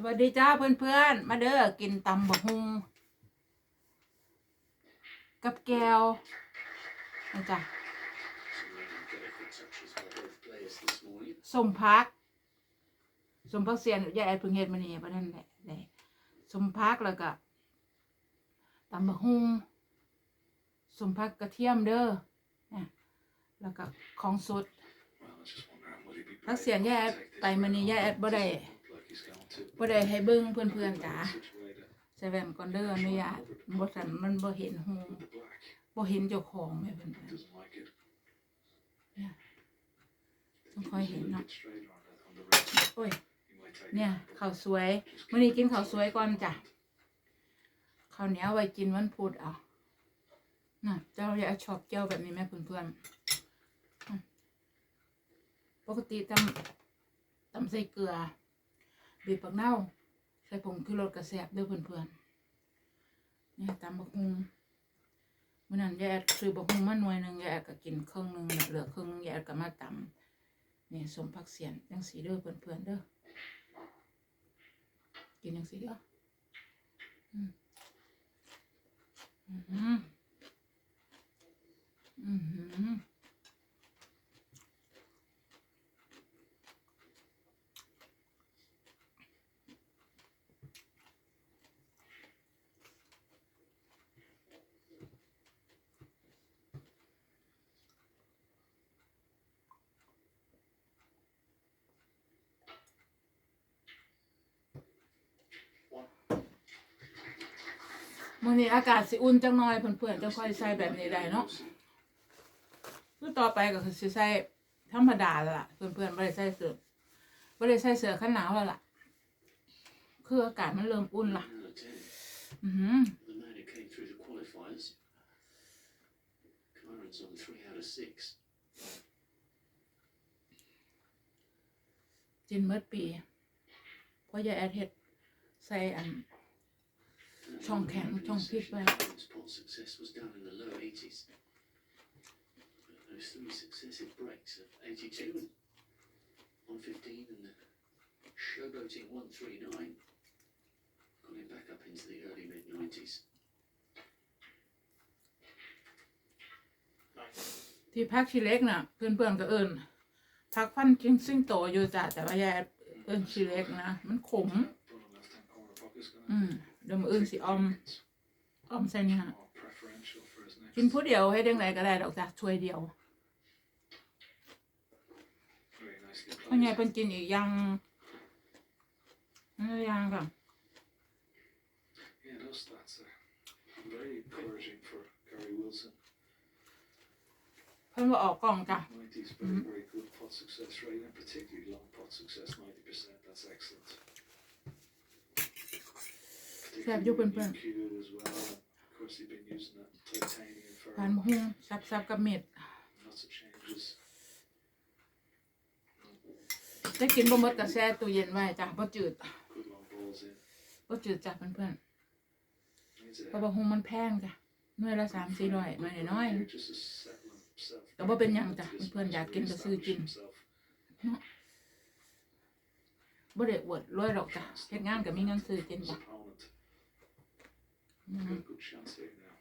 สวัสดีจ้าเพื่อนๆมาเด้อกินตำบะฮุงกับแก้วนะจ๊ะสมพักสมพักเสียนยายแอดเพิ่งเฮ็ดมานี่ประนั่นแหละสมพักแล้วก็ตำบะฮุงสมพักกระเทียมเด้อนะแล้วก็ของสดพักเสียนยายแอดไปมานี่ยายแอดบ่ได้ บ่ได้ให้เบิ่งเพื่อนๆจ้าใส่แว่นก่อนเด้ออนุญาตบ่สันมันบ่เห็นหูบ่เห็นเจ้าของแม่เพื่อนๆเนี่ยต้องคอยเห็นเนาะโอ้ยเนี่ยข้าวสวยมื้อนี้กินข้าวสวยก่อนจ้ะข้าวเหนียวไว้กินวันพุธเอาน่ะเจ้าอยากชอบเจ้าแบบนี้ไหมเพื่อนๆปกติตำตำใส่เกลือ บีบปักเน่าใส่ผงคือรสกระแสบเด้อเพื่อนๆนี่ยตำบักฮุงมื่อนั้นยายแอดซื้อบักฮุงมาหน่วยหนึ่งยายแอดก็กินครึ่งหนึ่งเหลือครึ่งหนึงยายแอดก็มาตำนี่สมผักเสียนจังสีเด้อเพื่อนๆเด้อกินยังสิเด้ออืมอืมอืมอื มมื้อนี้อากาศสิอุ่นจังหน่อยเพื่อนๆจะค่อยใส่แบบนี้ได้เนาะคือต่อไปก็คือสิใส่ธรรมดาแล้วล่ะ เพื่อนๆไม่ได้ใส่เสื้อไม่ได้ใส่เสื้อกันหนาวแล้วล่ะ คืออากาศมันเริ่มอุ่นละอือหือ The man who came through the qualifiers. Kyron's on three out of six. จินเมื่อปีเพราะยายแอดเฮ็ดใส่อัน And Chong the Kang, average Chong Pit session Well. performance pot success was down in the low 80s. But those three successive breaks of 82 and 115 and showboating 139 got him back up into the early mid 90s. ที่พักชิเล็กน่ะ เพื่อนๆก็เอิญพักฟันจิ้งซิ่งโตอยู่จ้ะแต่ว่ายายแอดเอิญชิเล็กนะ มันขม อืม เดี๋ยวมืออื่นสิออมออมใส่เนี่ยกินผู้เดียวให้ดังไรก็ได้ดอกจ้ะช่วยเดียวเพราะไงเป็นกินอีกอยังนั่นอยังก่อน Yeah, those stats are very encouraging for Gary Wilson. เพิ่นว่าออกกล่องจ้ะ 90s, very, แซ่บอยู่เพื่อนๆผ่านมะฮุซับซับกับเม็ดจะกินบะหมี่กับแช่ตู้เย็นไว้จ้ะบะจืดบะจืดจ้ะเพื่อนๆเพราะบะฮุงมันแพงจ้ะหน่วยละสามสี่ร้อยหน่วยน้อยแต่ว่าเป็นยังจ้ะเพื่อนอยากกินก็ซื้อกินบ่ได้อวดรวยหรอกจ้ะเฮ็ดงานก็มีเงินซื้อกินจ้ะ Good, good chance here now.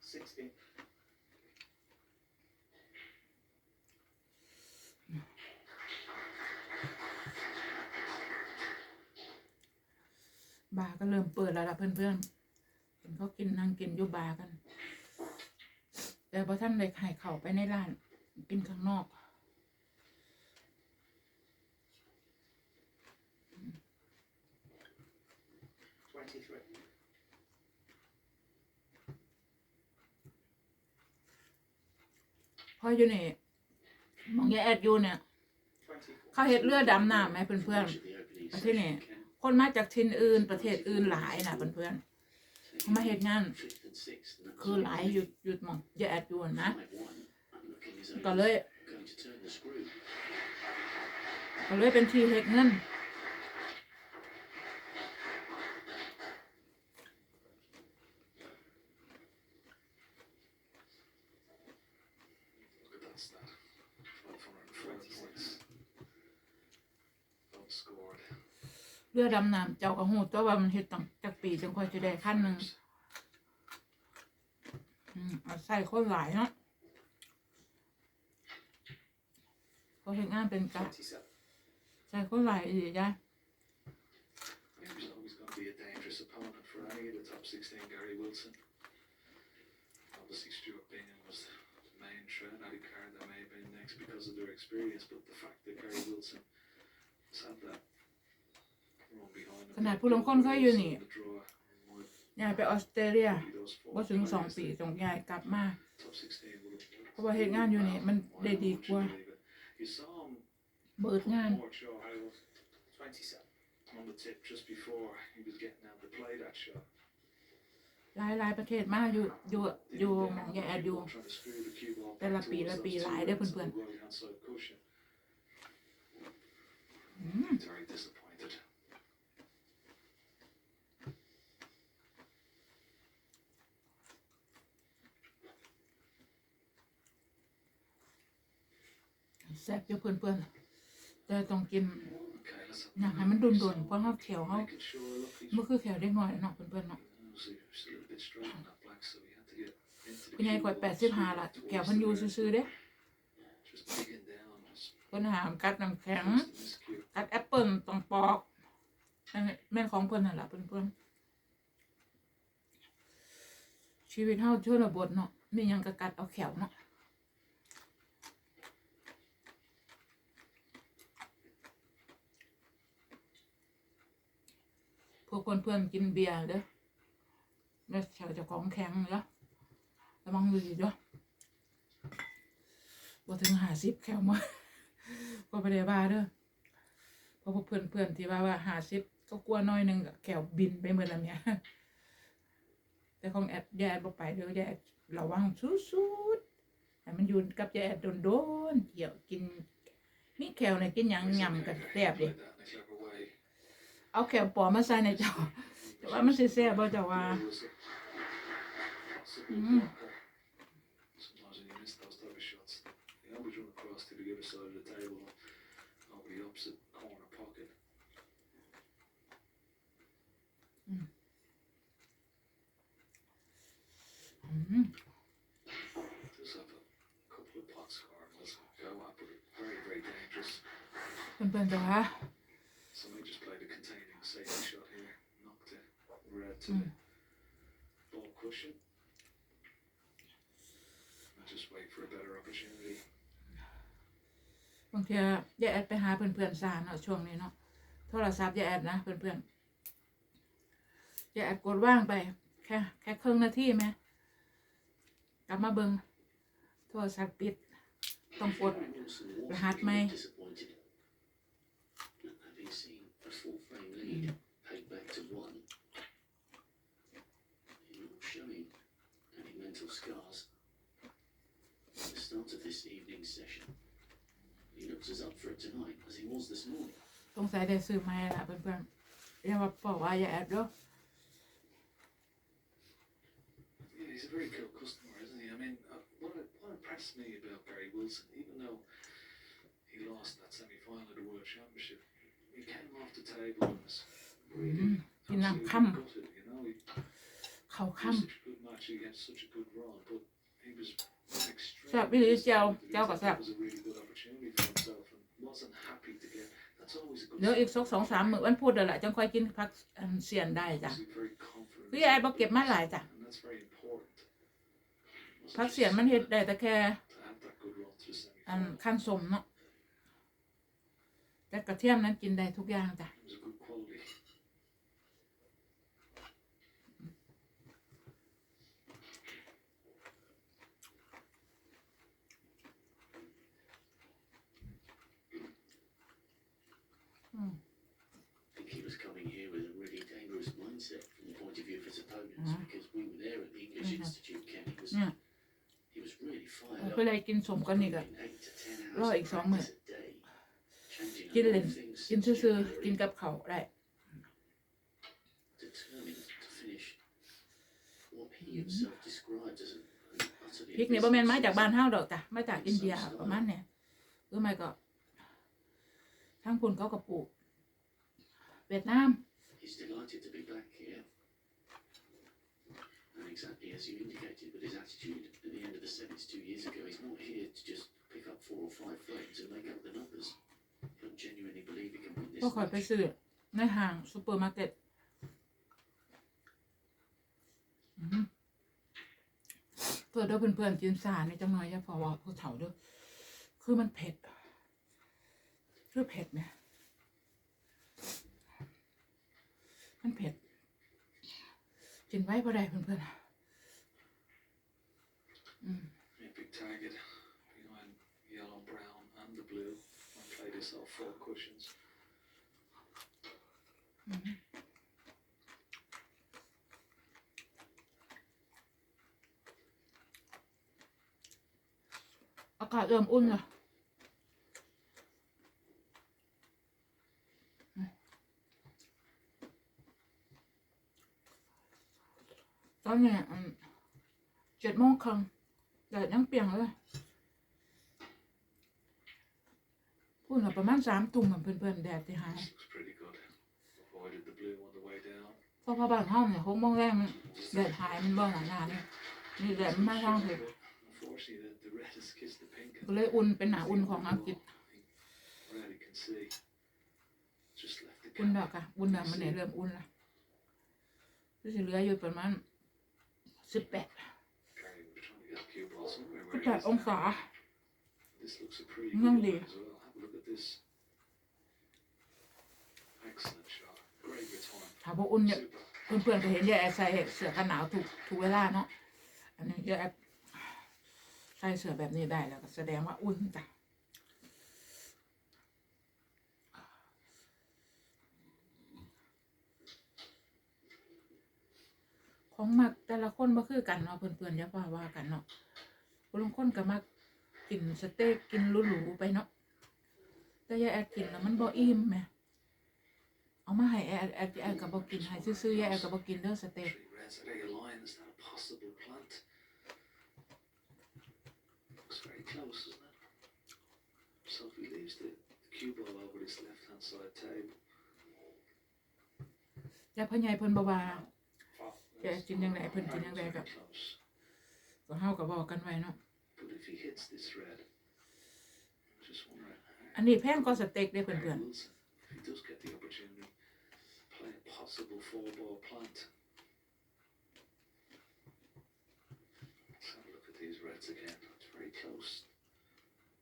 60. บาร์ก็เริ่มเปิดแล้วล่ะเพื่อนๆเห็นเขากินนั่งกินอยู่บาร์กัน แต่พอท่านเลยไข่เข่าไปในร้าน กินข้างนอก เพราอยู่นี่มองยายแอดอยู่เนี่ย เขาเฮ็ดเรือดดำน้ำไหมเพื่อน Much of the opening ประเทศนี้ session came ๆคนมาจากทินอื่นประเทศอื่นหลายนะเพื่อนๆเขามาเฮ็ดงานคือหลายหยุดหยุดมองยายแอดอยู่นะก็เลยก็เลยเป็นที่เฮ็ดเงิน Look at that stat. 504 points. เรือดำน้ำเจ้าก็ฮู้ตัวว่ามันเฮ็ดตั้งจักปีจังค่อยสิได้คันหนึงอืมเอาใส่คนหลายเนาะเขาเฮ็ดงานเป็นกะ 27. ใส่คนหลายอีกจ้ะ He was always going to be a dangerous opponent for any of the top 16. Gary Wilson. Obviously, Stuart Bingham was the main threat. Eddie Carr that may have been next because of their experience, but the fact that Gary Wilson has had that run behind him. ขนาดผู้ลงคนเคยอยู่นี่ยายไปออสเตรเลียว่าถึงสองปีจงยายกลับมาเพราะว่าเหตุงานอยู่นี่มันได้ดีกว่า เบิดงาน หลายหลายประเทศมากอยู่อยู่อยู่มองยายแอดอยู่แต่ละปีละปีหลายได้เพื่อนๆอืม He's very disappointed. แซ่บอยู่เพื่อนๆแต่ต้องกิน Okay, let's have อยากให้มันดุนๆเพราะเขาเขียวเขา making sure look he's มันคือแขวเด็กน้อยเนาะเพื่อนๆเนาะ obviously just a little bit straight on that black, so he had to get into the คุณยาย cue กด ball แปดสิบห้าละแขวเพันอยูซื่อๆเด้ just digging down, just เพิ่นหามกัดน้ำแข็ง close to this cue. กัดแอปเปิลต้องปอกอันนี้แม่นของเพิ่นนั่นแหละเพื่อนๆชีวิตเฮาชนบทเนาะมีหยังกะกัดเอาแขวเนาะ พวกเพื่อนๆกินเบียร์เด้อแล้วแขวจะของแข็งเด้อระวังดีเด้อบ่ถึงหาสิบแขวมาก็บ่ได้าเด้อเพราะพวกเพื่อนๆที่ว่าว่าหาซิปก็กลัวน้อยหนึงก็แขวบินไปเหมือนละเนี้ยแต่ของแอดแยาแอดบอกไปเด้อแยาแอดระวังสุดๆให้มันอยู่กับแยาแอดโดนๆเกี่ยวกินมีแขวเนี่ยกินยังยำกันแซ่บดิ Played that เอาแขวปลอมมาใส่ในเจ้าแต่ว่ามันสิแซ่บบ่เจ้าว่า Really was a possible Mm. blocker. Sometimes when you miss those type of shots, you always run across to the other side of the table, over the opposite corner pocket. อืม Does have a couple of pot scoring was go up, but very, very dangerous. เพื่อนๆเจ้าว่า Somebody just played a containing safety shot here, knocked it red to Mm. the ball cushion. And just wait for a better opportunity. บางทียาแอดไปหาเพื่อนๆซาเนาะช่วงนี้เนาะโทรศัพท์ยาแอดนะเพื่อนๆยาแอดกดว่างไป แค่แค่ครึ่งนาทีไหมกลับมาเบิงโทรศัพท์ปิด ต้องกด Wilson was Rahat really May. disappointed. Having seen a full frame lead start of this evening's session, he looks as up for it tonight as he was this morning. สงสัยได้ซื้อมาให้ละเพื่อนๆอย่าว่าบอกว่ายาแอดเด้อ Yeah, he's a very cool customer, isn't he? I mean, uh, what, what impressed me about Gary Wilson, even though he lost that semi-final of the World Championship, he came off the table and was really Mm, in a absolutely cam. gutted, you know. He, เขา he ค่ had such a good match, he had such a good run, but he was extremely แซ่บพี่หรือเจ้าเจ้าก็บแซ่บเดี๋ยวอีกสักสองสามมื้อวันพูธเดี๋ยวแหละจังค่อยกินพักเสียนได้จ้ะพี่ไอ้บอกเก็บมาหลายจ้ะพักเสียนมันเห็ดได้แต่แค่อันขั้นสมเนาะแต่กระเทียมนั้นกินได้ทุกอย่างจ้ะ It was a good quality. อืม I think he was coming here with a really dangerous mindset from the point of view of his opponents Mhm. because we were there at the English Mhm. Institute, Ken. He was, Yeah. he was really fired เพื่อ up. อะไรกินสมกันอีกอะ Putting eight to 10รอ hours อี of กสองมื้อ practice a day, changing a กิน lot เล่น of things กิน since ซื่อๆ January, กินกับเขาวได้ determined to finish what he himself described as an, an utterly พริกนี่บ่แม่นมาจากบ้าน abysmal เฮาดอกจ้ะมาจากอินเดียประมาณเนี่ยหรือไม่ก็ ทั้งพุ่นเขาก็ปลูกเวียดนาม He's delighted to be back here. And exactly as you indicated, but his attitude at the end of the sentence two years ago, he's not here to just pick up four or five frames and make up the numbers. He'll genuinely believe he can win ก็ this คอยไป match. ซื้อในห้างซูเปอร์มาร์เก็ตอืมเพื่อเด้อเพื่อนๆกินสารในจังหน่อยอย่าพอว่าผู้เฒ่าเด้อคือมันเผ็ด คือเผ็ดเนี่ยมันเผ็ด กินไว้พอได้เพื่อนๆอืม Yeah, big target behind yellow, brown, and the blue. I played this off four cushions. อากาศเริ่มอุ่นแล้ว ตอนนี้อืมเจ็ดโมงครึ่งแดดยังเปรียงเลยพูดน่ะประมาณสามตุ่มอะเพื่อนๆแดดที่หาย This looks pretty good. Avoided the blue on the way down. เพราะพอบ้านห้องเนี่ยหกโมงแรกมันแดดหายมันเบิ่งหนาหนาเนี่ยนี่แดดมันมาทางเถอะ Unfortunately, the, the red has kissed the pink. ก็เลยอุ่นเป็นหนาอุ่นของอังกฤษ Really can see. Just left the อุ่น gap. ดอกอะอุ่นดอกมันเนี่ยเริ่มอุ่นละก็จะเหลืออยู่ประมาณ สิบแปด Gary, we're trying to get cue ball somewhere สิบ where แป it ด is อง now. ศา This looks a pretty Ngon good đi. line as well. Have a look at this. Excellent shot. Great return. ถามว่าอุ่นเนี่ย Super. เพื่อนๆก็เห็นยายแอดใส่เสื้อกันหนาวถูกถูกเวลาเนาะอันนี้ยายแอดใส่เสื้อแบบนี้ได้แล้วก็แสดงว่าอุ่นจ้ะ ของมักแต่ละคนบ่คือกันเนาะเพื่อนๆอย่าว่าว่ากันเนาะบางคนก็มักกินสเต็กกินหรูๆไปเนาะแต่ยายแอดกินแล้วมันบ่อิ่มแหมเอามาให้แอดแอดแอดก็บ่กินให้ซื่อๆยายแอดก็บ่กินเด้อสเต็ก Three reds. Are they a line? Is that a possible plant? Looks very close, doesn't it? So if he leaves the, the cue ball over this left hand side table. แต่พ่อใหญ่เพิ่นบ่ว่า Oh, Yeah, it's in the- I put it in the very bag up. close. ก็เฮาก็บอกกันไว้เนาะ But if he hits this red, I'm just wondering. อันนี้แพงก็สเต็กเด้ Barry เพื่อน Wilson, if he does get the opportunity, play a possible four ball plant. Let's have a look at these reds again. It's very close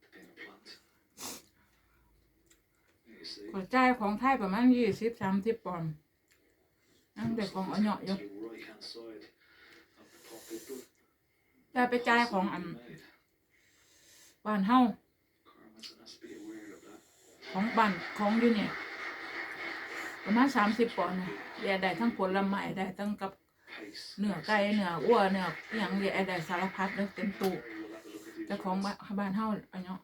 to being a plant. There you see. ๆก็จ่ายของไทยประมาณ20 30ปอนด์ อันเด็กของอ่อนเยาอยู่แต่ไปจ่ายของอันบ้านเฮาของบ้านของอยู่เนี่ยประมาณสามสิบปอนด์นะเรียได้ทั้งผลไม้ได้ทั้งกับเนื้อไก่เนื้ออ้วเนื้ออย่างเรียได้สารพัดเลยเต็มตู้แต่ของบ้านเฮาอันเนาะ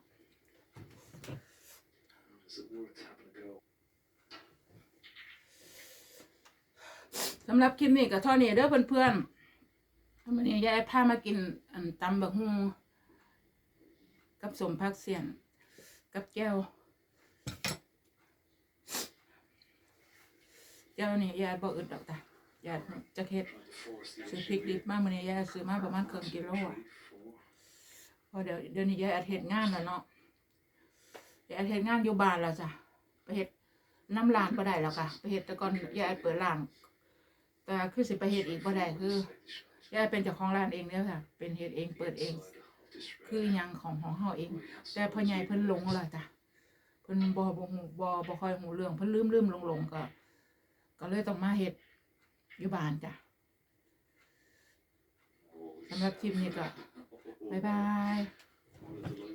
Is it worth having a go? สำหรับคลิปนี้ก็เท่านี้เด้อเพื่อนๆวันนี้ยายพามากินอันตำบักฮุงกับสมพักเสียน กับแก้วแก้วนี่ยายบ่อึดดอกจ้ะยายจะเฮ็ดซื้อพริกดิบมามื้อนี้ยายซื้อมาประมาณครึ่งกิโลอะ four. เพราะเดี๋ยวเดี๋ยวนี้ยายอาเฮ็ดงานแล้วเนาะยายอาเฮ็ดงานอยู่บ้านแล้วจ้ะไปเฮ็ดน้ำร้านบ่ได้แล้วค่ะไปเฮ็ดแต่ก่อนยายเปิดร้าน แต่คือสิไปเฮ็ดอีกบ่ได้คือยายเป็นเจ้าของร้านเองเนี่ยค่ะ เป็นเฮ็ดเองเปิดเอง คือยังของของเฮาเอง แต่พ่อใหญ่เพิ่นหลงและจ้ะเพิ่นบ่บ่ฮู้บ่บ่ค่อยฮู้เรื่องเพิ่นลืมลืมหลงหลงก็ ก็เลยต้องมาเฮ็ดอยู่บ้านจ้ะสำหรับคลิปนี้ก็บ๊ายบาย What a